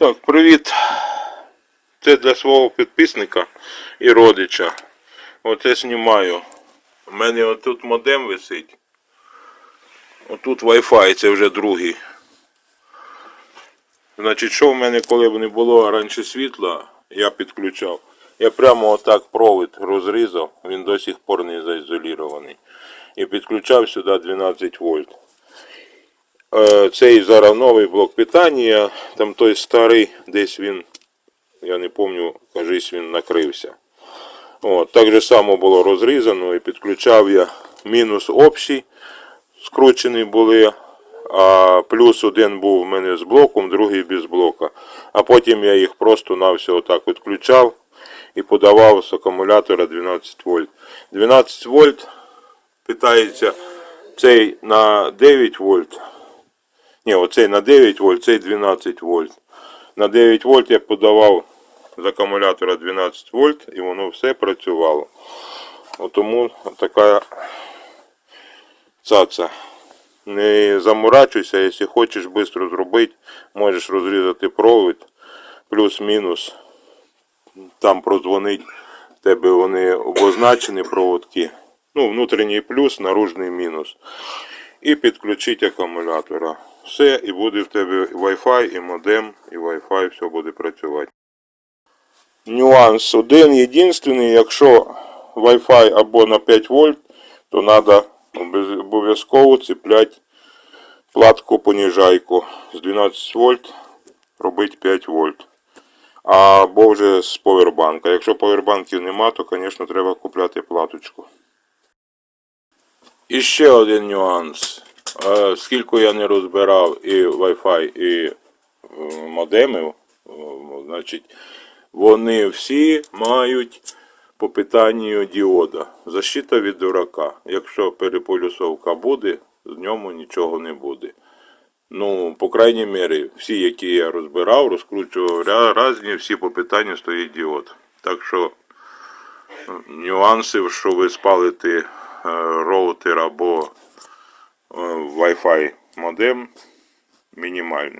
Так, привіт. Це для свого підписника і родича. Оце знімаю. У мене отут модем висить. Отут Wi-Fi, це вже другий. Значить, що в мене, коли б не було раніше світла, я підключав. Я прямо отак провід розрізав, він до сих пор не заізолірований. І підключав сюди 12 вольт. Е, Цей зараз новий блок питання, там той старий, десь він, я не пам'ятаю, кажись, він накрився. От, так же само було розрізано і підключав я мінус общий, скручені були, а плюс один був у мене з блоком, другий без блока. А потім я їх просто на все отак відключав і подавав з акумулятора 12 вольт. 12 вольт питається цей на 9 вольт. Ні, оцей на 9 вольт, цей 12 вольт. На 9 вольт я подавав з акумулятора 12 вольт і воно все працювало. От Тому така цаца. Не заморачуйся, якщо хочеш швидко зробити, можеш розрізати провід, плюс-мінус. Там продзвонить, в тебе вони обозначені проводки. Ну, внутрішній плюс, наружний мінус. І підключити акумулятора. Все, і буде в тебе Wi-Fi, і модем, і Wi-Fi, все буде працювати. Нюанс один єдинственний, якщо Wi-Fi або на 5 вольт, то треба обов'язково цепляти платку понижайку з 12 вольт робити 5 вольт. Або вже з повербанка. Якщо повербанків нема, то, звісно, треба купляти платочку. І ще один нюанс. Е, Скільки я не розбирав і Wi-Fi, і е, модемів, е, значить, вони всі мають по питанню діода. Защита від дурака. Якщо переполюсовка буде, з ньому нічого не буде. Ну, по крайній мірі, всі, які я розбирав, розкручував різні, всі по питанню стоїть діод. Так що нюансів, що ви спалите роутер або Wi-Fi модем, мінімальні.